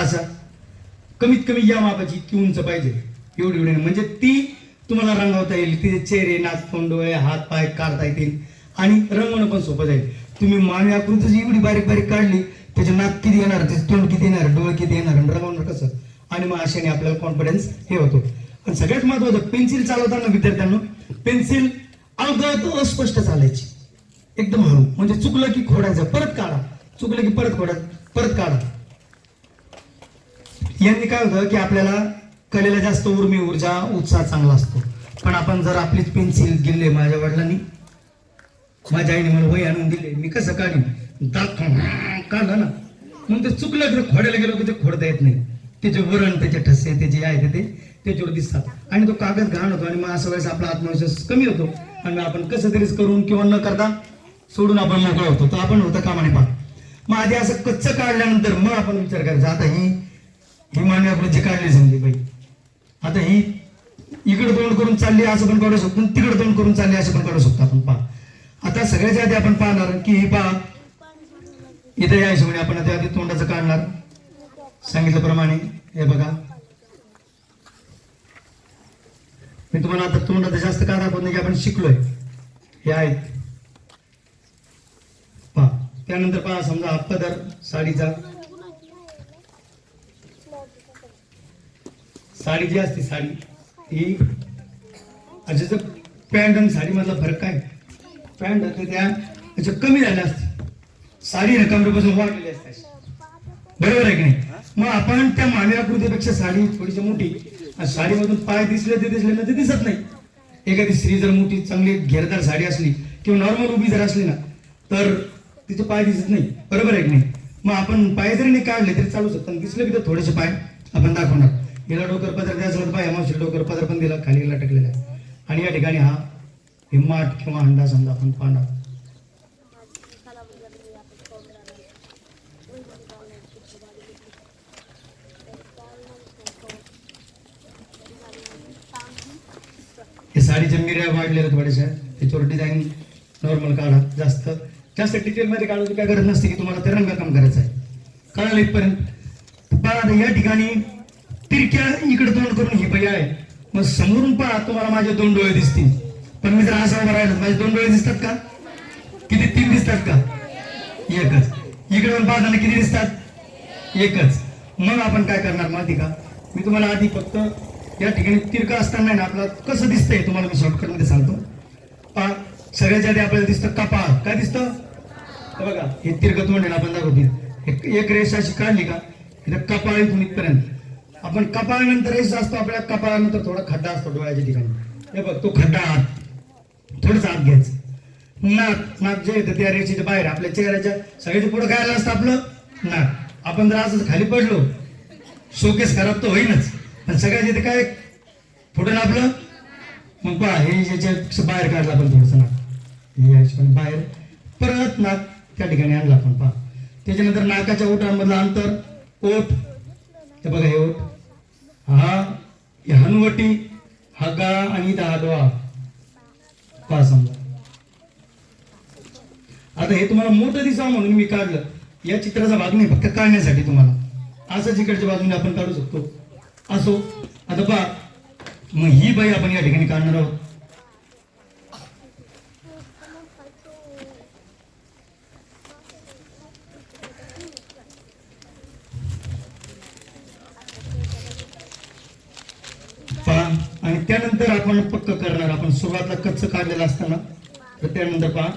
असा. कमीत कमी या मापाची इतकी उंच पाहिजे. एवढी एवढी म्हणजे ती तुम्हाला रंगवता येईल. तिचे चेहरे नाक तोंड डोळे हात पाय काढता येतील. आणि रंगवणं पण सोपं जाईल. तुम्ही मानवी आकृती जी एवढी बारीक बारीक काढली त्याचे नाक किती येणार त्याचे तोंड किती येणार डोळे किती येणार आणि रंगवणार कसं? आणि मग अशाने आपल्याला कॉन्फिडन्स हे होतो. पण सगळ्यात महत्वाचं पेन्सिल चालवताना विद्यार्थ्यांना पेन्सिल अगद अस्पष्ट चालायची. एकदम हळू. म्हणजे चुकलं की खोडायचं परत काढा. चुकलं की परत खोडा परत काढा. यांनी काय होतं की आपल्याला कलेला जास्त उर्मी ऊर्जा उत्साह चांगला असतो. पण आपण जर आपलीच पेन्सिल गेले माझ्या वडिलांनी माझ्या आईने मला वही आणून दिले मी कसं काढीन? दात काढलं ना. मग ते चुकलं तर खोड्याला गेलो की ते खोडता येत नाही. त्याचे वरण त्याचे ठसे त्याचे आहे ते त्याच्यावर दिसतात. आणि तो कागद घाण होतो आणि मग असं वेळेस आपला आत्मविश्वास कमी होतो. आणि आपण कसं तरीच करून किंवा न करता सोडून आपण मोकळा होतो. तर आपण होतं कामाने पा मग आधी असं कच्च काढल्यानंतर मग आपण विचार करायचा आता ही ही आपलं आपण जी काढली बाई. आता ही इकडे तोंड करून चालली असं पण काढू शकतो तिकडे तोंड करून चालली असं पण काढू शकतो आपण पहा. आता सगळ्याच्या आधी आपण पाहणार की ही पहा इथे या हिशोबाने आपण आता आधी तोंडाचं काढणार. सांगितल्याप्रमाणे हे बघा. मी तुम्हाला आता तोंडाचं जास्त का दाखवत नाही की आपण शिकलोय. हे आहेत. पहा. त्यानंतर पहा समजा हप्ता दर साडीचा. साडी जी असते साडी ही अच्छा पॅन्ट आणि साडी मधला फरक काय? पॅन्ट असते त्या अच्छा कमी झाल्या असते. साडी रकमेपासून वाढलेली असते बरोबर आहे की नाही? मग आपण त्या मानवी आकृतीपेक्षा साडी थोडीशी मोठी साडीमधून पाय दिसले ते दिसले ना ते दिसत नाही. एखादी स्त्री जर मोठी चांगली घेरदार साडी असली किंवा नॉर्मल उभी जर असली ना तर तिचे पाय दिसत नाही. बरोबर आहे की नाही? मग आपण पाय जरी नाही काढले तरी चालू शकतो. दिसले की तर थोडेसे पाय आपण दाखवणार. याला डोकर पदर द्यायचं होतं पाहिजे मावशी डोकर पदर पण दिला खाली लटकलेला आहे. आणि या ठिकाणी हा हिम्माट किंवा अंडा समजा आपण पाहणार. हे साडीच्या मिऱ्या वाढलेल्या थोड्याशा त्याच्यावर डिझाईन नॉर्मल काढा जास्त. जास्त डिटेलमध्ये काढायची काय गरज नसते की तुम्हाला ते रंगकाम करायचं आहे. कळालं इथपर्यंत. या ठिकाणी तिरक्या इकडे तोंड करून ही बाई आहे. मग समोरून पहा तुम्हाला माझे दोन डोळे दिसतील. पण मी जर असं उभं माझे दोन डोळे दिसतात का? किती? तीन दिसतात का? एकच. इकडे पण पाहताना किती दिसतात? एकच. मग आपण काय करणार माहिती का? मी तुम्हाला आधी फक्त या ठिकाणी तिरका असताना ना आपला कसं दिसतंय तुम्हाला मी शॉर्टकटमध्ये सांगतो. पहा सगळ्याच्या आधी आपल्याला दिसतं कपाळ. काय दिसतं? बघा हे तिरकं तोंड आहे ना आपण दाखवतील एक एक अशी काढली का? इथं कपाळ इथून इथपर्यंत. आपण कपाळानंतर रेष असतो आपल्या कपाळानंतर थोडा खड्डा असतो डोळ्याच्या ठिकाणी. हे बघ तो खड्डा आत. थोडंच आत घ्यायचं. नाक नाक जे येतं त्या रेषेच्या बाहेर आपल्या चेहऱ्याच्या सगळ्याच्या पुढे काय असतं आपलं? नाक. आपण जर असंच खाली पडलो शोकेस खराब तर होईनच. पण सगळ्यात इथे काय? फुटून आपलं? मग पहा हे ज्याच्या बाहेर काढलं आपण थोडंसं नाक. हे पण बाहेर. परत नाक त्या ठिकाणी आणलं आपण पहा. त्याच्यानंतर नाकाच्या ओठांमधलं अंतर ओठ हे बघा हे हा हनवटी हा गळा आणि इथं हा डोळा. पहा समजा. आता हे तुम्हाला मोठं दिसावं म्हणून मी काढलं. या चित्राचा भाग नाही फक्त काढण्यासाठी तुम्हाला. असं जिकडच्या बाजूने आपण काढू शकतो. असो. आता पहा. मग ही बाई आपण या ठिकाणी काढणार आहोत पहा आणि त्यानंतर आपण पक्क करणार. आपण सुरुवातला कच्च काढलेला असताना. तर त्यानंतर पहा.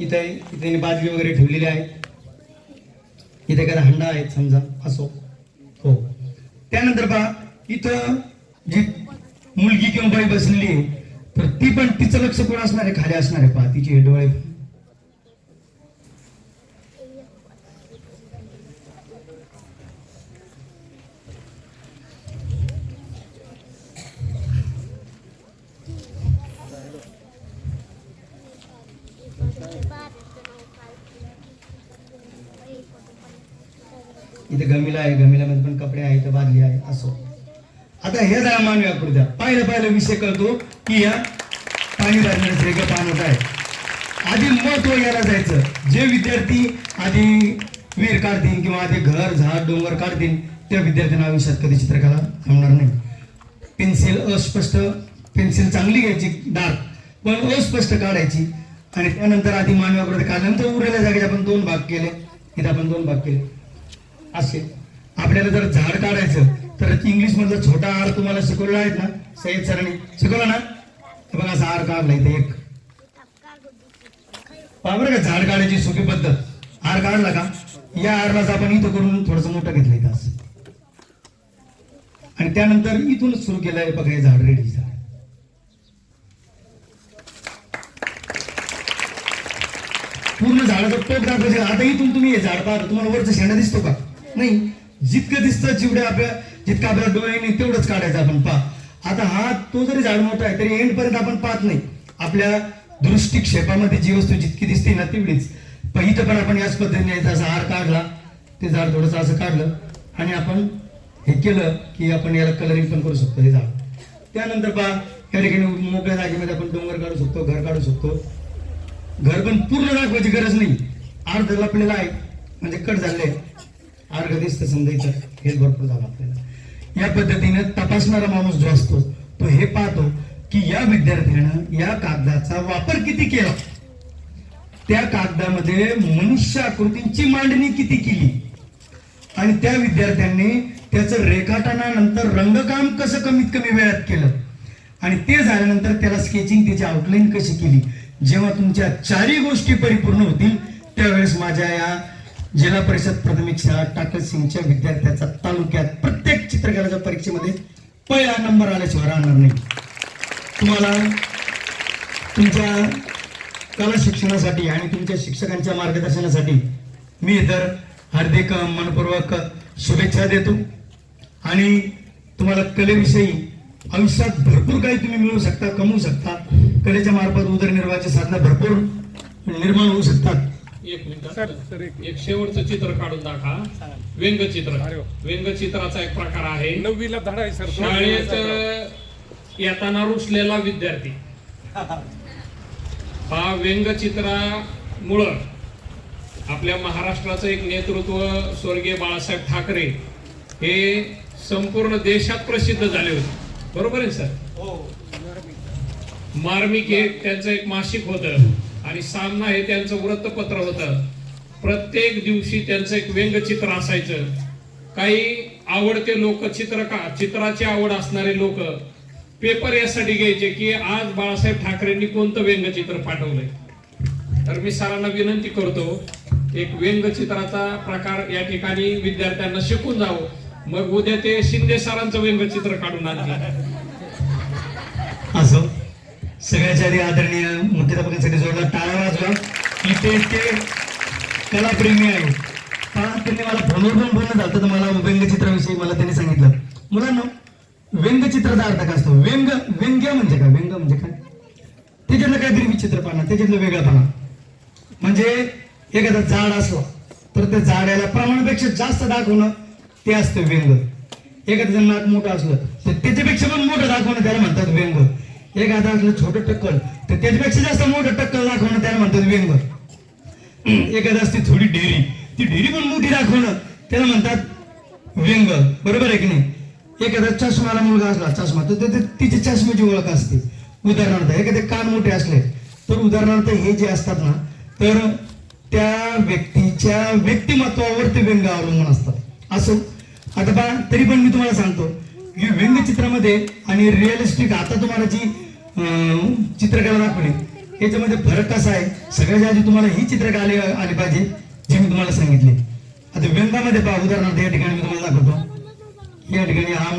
इथे इथे बादली वगैरे ठेवलेली आहे. इथे एखादा हंडा आहेत समजा असो. हो. त्यानंतर पहा इथं जी मुलगी किंवा बाई बसलेली आहे तर ती पण तिचं लक्ष कोण असणार आहे? खाली असणार आहे. पहा तिचे हे डोळे. इथे गमिला आहे गमिलामध्ये पण कपडे आहे इथं बादली आहे असो. आता हे जरा मानवी आकृत्या पाहिलं पाहिलं विषय कळतो की या पाणी बाजण्याचं वेगळं पाणवत आहे. आधी महत्त्व घ्यायला जायचं. जे विद्यार्थी आधी विहीर काढतील किंवा आधी घर झाड डोंगर काढतील त्या विद्यार्थ्यांना आयुष्यात कधी चित्रकला जमणार नाही. पेन्सिल अस्पष्ट पेन्सिल चांगली घ्यायची डार्क पण अस्पष्ट काढायची. आणि त्यानंतर आधी मानवी काढल्यानंतर उरलेल्या जागेचे आपण दोन भाग केले. इथे आपण दोन भाग केले. असे. आपल्याला जर झाड काढायचं तर इंग्लिश मधला छोटा आर तुम्हाला शिकवला आहे ना? सय्यद सरांनी. शिकवला ना? बघा असा आर काढला इथे एक. बाबर बरं का झाड काढायची सोपी पद्धत. आर काढला का? या आरलाच आपण इथं करून थोडस मोठं घेतलं इथं असं. आणि त्यानंतर इथूनच सुरू केलंय बघा हे झाड रेडी झाड. पूर्ण झाडाचा टोप दाखवायचे. आता इथून तुम्ही हे झाड पाहता तुम्हाला वरचं शेंडा दिसतो का? नाही. जितकं दिसतं जेवढे आपल्या जितकं आपल्या डोळ्याने तेवढंच काढायचं आपण पहा. आता हा तो जरी झाड मोठा आहे तरी एंड पर्यंत आपण पाहत नाही. आपल्या दृष्टिक्षेपामध्ये जी वस्तू जितकी दिसते ना तेवढीच. पण इथं पण आपण याच पद्धतीने असा हार काढला. ते झाड थोडंसं असं काढलं. आणि आपण हे केलं की आपण याला कलरिंग पण करू शकतो हे झाड. त्यानंतर पहा या ठिकाणी मोकळ्या जागेमध्ये आपण डोंगर काढू शकतो घर काढू शकतो. घर पण पूर्ण दाखवायची गरज नाही. अर्ध लपलेला आहे. म्हणजे कट झाले अर्घ दिसतं समजा हेच भरपूर झालं आपल्याला. या पद्धतीनं तपासणारा माणूस जो असतो तो हे पाहतो की या विद्यार्थ्यानं या कागदाचा वापर किती केला? त्या कागदामध्ये मनुष्य आकृतींची मांडणी किती केली? आणि त्या विद्यार्थ्यांनी त्याचं रेखाटनानंतर रंगकाम कसं कमीत कमी वेळात केलं? आणि ते झाल्यानंतर त्याला स्केचिंग त्याची आउटलाईन कशी केली? जेव्हा तुमच्या चारही गोष्टी परिपूर्ण होतील त्यावेळेस माझ्या या जिल्हा परिषद प्राथमिक शाळा टाकत सिंगच्या विद्यार्थ्याचा तालुक्यात प्रत्येक चित्रकलेच्या परीक्षेमध्ये पहिला नंबर आल्याशिवाय राहणार नाही. तुम्हाला तुमच्या कला शिक्षणासाठी आणि तुमच्या शिक्षकांच्या मार्गदर्शनासाठी मी तर हार्दिक मनपूर्वक शुभेच्छा देतो. आणि तुम्हाला कलेविषयी आयुष्यात भरपूर काही तुम्ही मिळवू शकता कमवू शकता. कलेच्या मार्फत उदरनिर्वाहाची साधना भरपूर निर्माण होऊ शकतात. एक मिनिट एक शेवटचं चित्र काढून दाखवा व्यंगचित्र. व्यंगचित्राचा एक प्रकार आहे. नववीला धडा आहे सर. शाळेत येताना रुसलेला विद्यार्थी. हा व्यंगचित्रामुळं आपल्या महाराष्ट्राचं एक नेतृत्व स्वर्गीय बाळासाहेब ठाकरे हे संपूर्ण देशात प्रसिद्ध झाले होते. बरोबर आहे सर? मार्मिक हे त्यांचं एक मासिक होतं. आणि सामना हे त्यांचं वृत्तपत्र होतं. प्रत्येक दिवशी त्यांचं एक व्यंगचित्र असायचं. काही आवडते लोक चित्रकार चित्राची आवड असणारे लोक पेपर यासाठी घ्यायचे की आज बाळासाहेब ठाकरेंनी कोणतं व्यंगचित्र पाठवलंय? तर मी सरांना विनंती करतो एक व्यंगचित्राचा प्रकार या ठिकाणी विद्यार्थ्यांना शिकून जावं. मग उद्या ते शिंदे सरांचं व्यंगचित्र काढून आणतील. सगळ्याच्या आधी आदरणीय मुख्याध्यापकांसाठी जोडला टाळा वाजवा की ते कलाप्रेमी आहे. पहा त्यांनी मला फोनवर पण बोलणं झालं तर मला व्यंगचित्राविषयी मला त्यांनी सांगितलं. मुलांना व्यंगचित्राचा अर्थ काय असतो? व्यंग व्यंग्य म्हणजे काय? व्यंग म्हणजे काय? त्याच्यातलं काहीतरी विचित्रपणा त्याच्यातलं वेगळापणा. म्हणजे एखादा झाड असलं तर त्या झाडाला प्रमाणापेक्षा जास्त दाखवणं ते असतं व्यंग. एखादं नाक मोठं असलं तर त्याच्यापेक्षा पण मोठं दाखवणं त्याला म्हणतात व्यंग. एखादं असलं छोटं टक्कल तर त्याच्यापेक्षा जास्त मोठं टक्कल दाखवणं त्याला म्हणतात व्यंग एखादा असते थोडी डेअरी ती डेरी पण मोठी दाखवणं त्याला म्हणतात व्यंग बरोबर आहे की नाही? एखादा चष्माला मुलगा असला चष्मा तर तिची चष्म्याची ओळख असते. उदाहरणार्थ एखादे कान मोठे असले तर उदाहरणार्थ हे जे असतात ना तर त्या व्यक्तीच्या व्यक्तिमत्वावर ते व्यंग अवलंबून असतात. असो? आता पहा तरी पण मी तुम्हाला सांगतो की व्यंगचित्रामध्ये आणि रिअलिस्टिक आता तुम्हाला जी चित्रकला दाखवले याच्यामध्ये फरक कसा आहे? सगळ्यात आधी तुम्हाला ही चित्रकला आली आली पाहिजे जे मी तुम्हाला सांगितले. आता व्यंगामध्ये पहा उदाहरणार्थ या ठिकाणी मी तुम्हाला दाखवतो. या ठिकाणी हा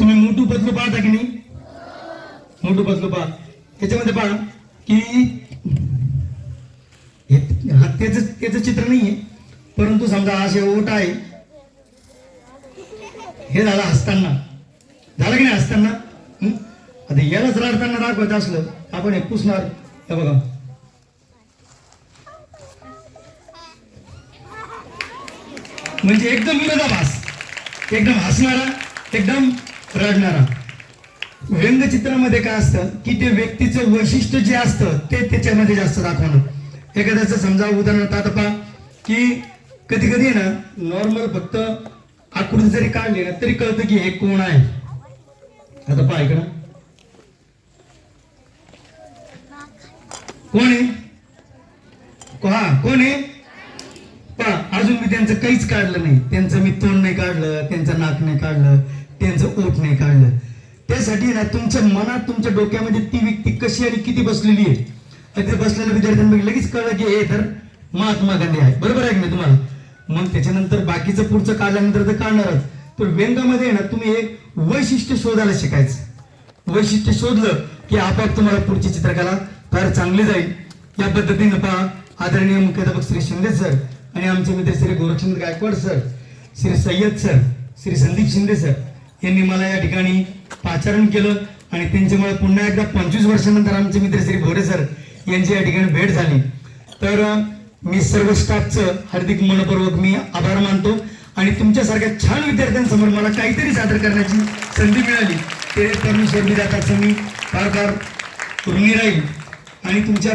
तुम्ही मोठू पतलू पाहता की नाही? मोठू पतलू पहा. याच्यामध्ये पहा की हे- त्याच चित्र नाहीये. परंतु समजा असे ओट आहे. हे झालं हसताना. झालं की नाही हसताना? आता यालाच रडताना दाखवत असलं आपण हे पुसणार. हे बघा. म्हणजे एकदम विरोधाभास. एकदम हसणारा एकदम रडणारा. व्यंगचित्रामध्ये काय असतं की ते व्यक्तीचं वैशिष्ट्य जे असतं ते त्याच्यामध्ये जास्त दाखवणं. एखाद्याचं समजा उदाहरणार्थ आता पहा की कधी कधी ना नॉर्मल फक्त आकृती जरी काढली ना तरी कळतं की हे कोण आहे. आता पहा ना कोण आहे? हा कोण आहे? पहा अजून मी त्यांचं काहीच काढलं नाही. त्यांचं मी तोंड नाही काढलं त्यांचं नाक नाही काढलं त्यांचं ओठ नाही काढलं. त्यासाठी ना तुमच्या मनात तुमच्या डोक्यामध्ये ती व्यक्ती कशी आणि किती बसलेली आहे? आणि ते बसलेल्या विद्यार्थ्यांना लगेच कळलं की हे तर महात्मा गांधी आहे. बरोबर आहे की नाही तुम्हाला? मग त्याच्यानंतर बाकीचं पुढचं काढल्यानंतर तर काढणारच. तर व्यंगामध्ये आहे ना तुम्ही एक वैशिष्ट्य शोधायला शिकायचं. वैशिष्ट्य शोधलं की आपोआप तुम्हाला पुढची चित्रकला फार चांगली जाईल. या पद्धतीनं पहा आदरणीय मुख्याध्यापक श्री शिंदे सर आणि आमचे मित्र Shri Gorakhchandra Gaikwad sir Shri Sayyad sir Shri Sandeep Shinde sir यांनी मला या ठिकाणी पाचारण केलं आणि त्यांच्यामुळे पुन्हा एकदा पंचवीस वर्षानंतर आमचे मित्र श्री भोरे सर यांची या ठिकाणी भेट झाली. तर मी सर्व स्टाफचं हार्दिक मनपूर्वक मी आभार मानतो आणि तुमच्यासारख्या छान विद्यार्थ्यांसमोर मला काहीतरी सादर करण्याची संधी मिळाली ते परमेश्वर विधाताचं मी फार फार ऋणी राहील. आणि तुमच्या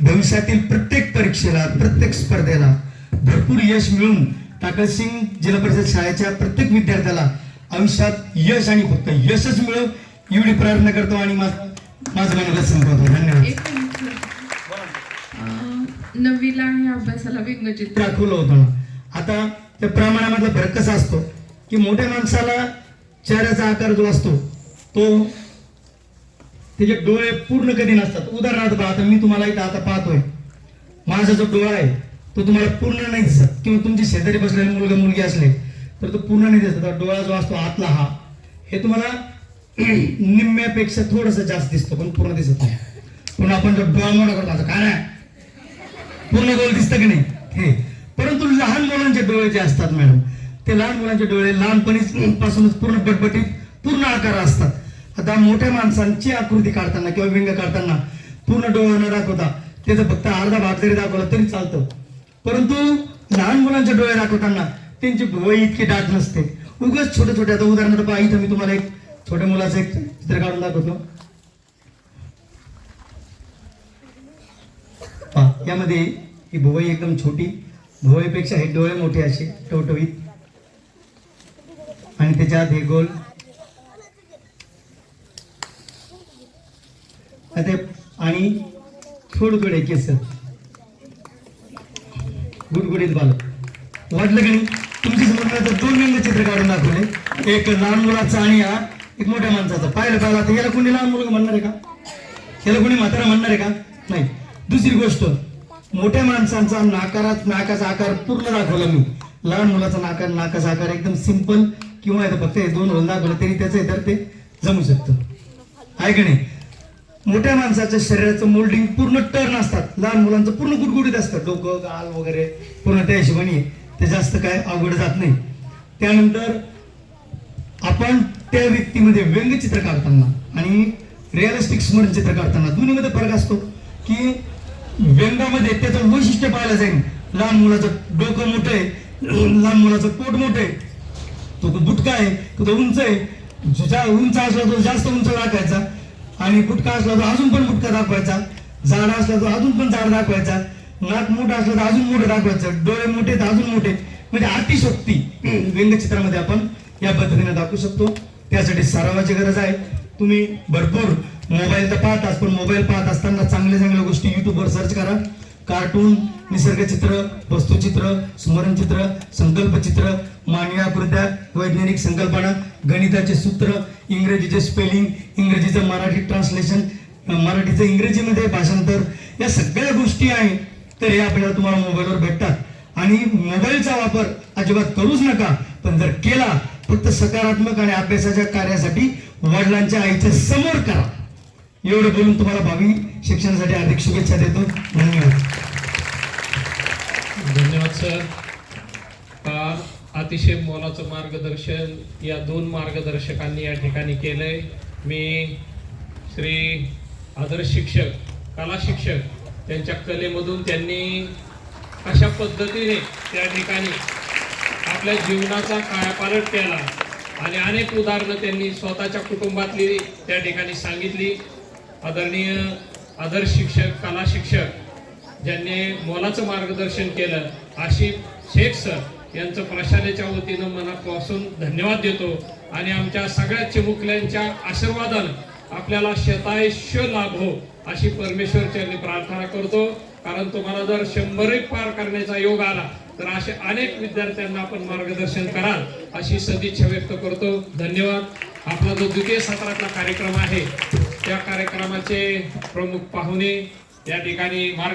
भविष्यातील प्रत्येक परीक्षेला प्रत्येक स्पर्धेला भरपूर यश मिळून टाकळसिंग जिल्हा परिषद शाळेच्या प्रत्येक विद्यार्थ्याला आयुष्यात यश आणि फक्त यशच मिळव एवढी प्रार्थना करतो आणि माझं माझं मनोगत संपवतो धन्यवाद नववीला आणि अभ्यासाला व्यंगचित्र दाखवलं होतं. ना आता त्या प्रमाणामधला फरक कसा असतो? की मोठ्या माणसाला चेहऱ्याचा आकार जो असतो तो त्याचे डोळे पूर्ण कधी नसतात. उदाहरणार्थ पहा आता मी तुम्हाला इथं आता पाहतोय. माझा जो डोळा आहे तो तुम्हाला पूर्ण नाही दिसत. किंवा तुमची शेजारी बसलेले मुलगा मुलगी असले तर तो पूर्ण नाही दिसत. डोळा जो असतो आतला हा हे तुम्हाला निम्म्यापेक्षा थोडस जास्त दिसतो पण पूर्ण दिसत नाही. पण आपण जर डोळा मोठा करतो आता काय नाही. पूर्ण गोल दिसतं की नाही? हे. परंतु लहान मुलांचे डोळे जे असतात मॅडम ते लहान मुलांचे डोळे लहानपणी पासूनच पूर्ण बटबटीत पूर्ण आकार असतात. आता मोठ्या माणसांची आकृती काढताना किंवा व्यंग काढताना पूर्ण डोळे न दाखवता त्याचं फक्त अर्धा भाग जरी दाखवला तरी चालतं. परंतु लहान मुलांचे डोळे दाखवताना त्यांची भुवई इतकी दाट नसते. उगाच छोटे छोटे आता उदाहरणार्थ इथं मी तुम्हाला एक छोट्या मुलाचं एक चित्र काढून दाखवतो. पहा यामध्ये ही भुवई एकदम छोटी भुवईपेक्षा हे डोळे मोठे असे टवटवीत. आणि त्याच्यात हे गोल. आणि थोडगुडे केस. गुडगुडीत बालक वाटलं की नाही? तुमच्यासमोर दोन व्यंग चित्र काढून दाखवले. एक लहान मुलाचा आणि हा एक मोठ्या माणसाचा. पाहिलं पाहिलं तर याला कोणी लहान मुलगा म्हणणार आहे का? याला कोणी म्हातारा म्हणणार आहे का? नाही. दुसरी गोष्ट मोठ्या माणसांचा नाकारा नाकाचा आकार पूर्ण दाखवला मी. लहान मुलाचा नाकार नाकाचा आकार एकदम सिंपल किंवा फक्त हे दोन होल दाखवलं तरी त्याचं इतर ते जमू शकतं. आहे का नाही? मोठ्या माणसाच्या शरीराचं मोल्डिंग पूर्ण टर्न असतात. लहान मुलांचं पूर्ण गुडगुडीत असतात डोकं गाल वगैरे पूर्ण त्या हिशोबाने ते जास्त काय अवघड जात नाही. त्यानंतर आपण त्या व्यक्तीमध्ये व्यंगचित्र काढताना आणि रिअलिस्टिक स्मरण चित्र काढताना दोन्हीमध्ये फरक असतो की व्यंगामध्ये त्याचं वैशिष्ट्य पाहायला जाईल. लहान मुलाचं डोकं मोठं आहे. लहान मुलाचं पोट मोठं आहे. तो बुटका आहे. तो तो उंच आहे. ज्या उंच असला तो जास्त उंच दाखवायचा. आणि बुटका असला तो अजून पण बुटका दाखवायचा. झाड असला तो अजून पण झाड दाखवायचा. नाक मोठं असलं तर अजून मोठं दाखवायचं. डोळे मोठे तर अजून मोठे. म्हणजे अतिशक्ती. व्यंगचित्रामध्ये आपण या पद्धतीने दाखवू शकतो. त्यासाठी सरावाची गरज आहे. तुम्ही भरपूर मोबाईल तर पाहताच पण मोबाईल पाहत असताना चांगल्या चांगल्या गोष्टी युट्यूबवर सर्च करा. कार्टून निसर्गचित्र वस्तुचित्र स्मरणचित्र संकल्पचित्र मानवी आकृत्या वैज्ञानिक संकल्पना गणिताचे सूत्र इंग्रजीचे स्पेलिंग इंग्रजीचं मराठी ट्रान्सलेशन मराठीचं इंग्रजीमध्ये भाषांतर या सगळ्या गोष्टी आहेत तर हे आपल्याला तुम्हाला मोबाईलवर भेटतात. आणि मोबाईलचा वापर अजिबात करूच नका पण जर केला फक्त सकारात्मक आणि अभ्यासाच्या कार्यासाठी वडिलांच्या आईच्या समोर करा. एवढं बोलून तुम्हाला भावी शिक्षणासाठी अधिक शुभेच्छा देतो. धन्यवाद. धन्यवाद सर. का अतिशय मोलाचं मार्गदर्शन या दोन मार्गदर्शकांनी या ठिकाणी केलंय. मी श्री आदर्श शिक्षक कला शिक्षक त्यांच्या कलेमधून त्यांनी अशा पद्धतीने त्या ठिकाणी आपल्या जीवनाचा कायापालट केला आणि अनेक उदाहरणं त्यांनी स्वतःच्या कुटुंबातली त्या ठिकाणी सांगितली. आदरणीय आदर्श शिक्षक कला शिक्षक ज्यांनी मोलाचं मार्गदर्शन केलं आशिफ शेख सर यांचं प्रशालेच्या वतीनं मनापासून धन्यवाद देतो आणि आमच्या सगळ्या चिमुकल्यांच्या आशीर्वादानं आपल्याला शतायुष्य हो अशी परमेश्वर प्रार्थना करतो. कारण तुम्हाला जर शंभर एक पार करण्याचा योग आला तर असे अनेक विद्यार्थ्यांना आपण मार्गदर्शन कराल अशी सदिच्छा व्यक्त करतो. धन्यवाद. आपला जो द्वितीय सत्रातला कार्यक्रम आहे त्या कार्यक्रमाचे प्रमुख पाहुणे या ठिकाणी मार्ग